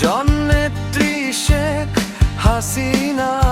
জন্মেত্রী শেখ হাসিনা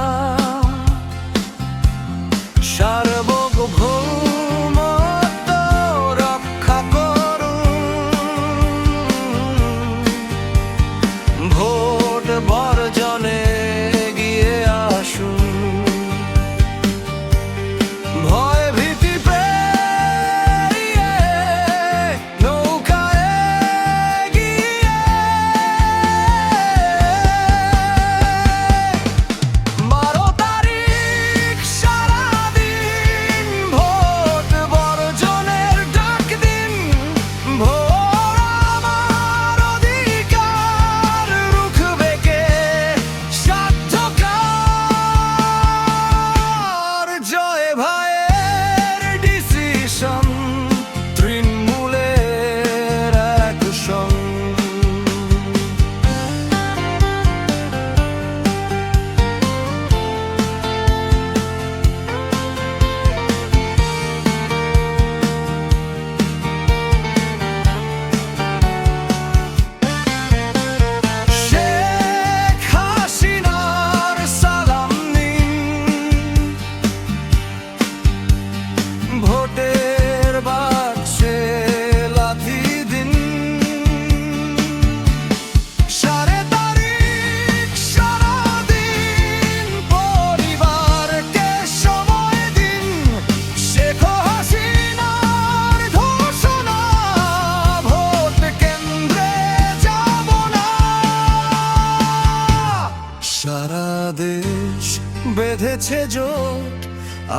বেঁধেছে জোট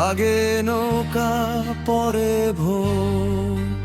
আগে নৌকা পরে ভোট।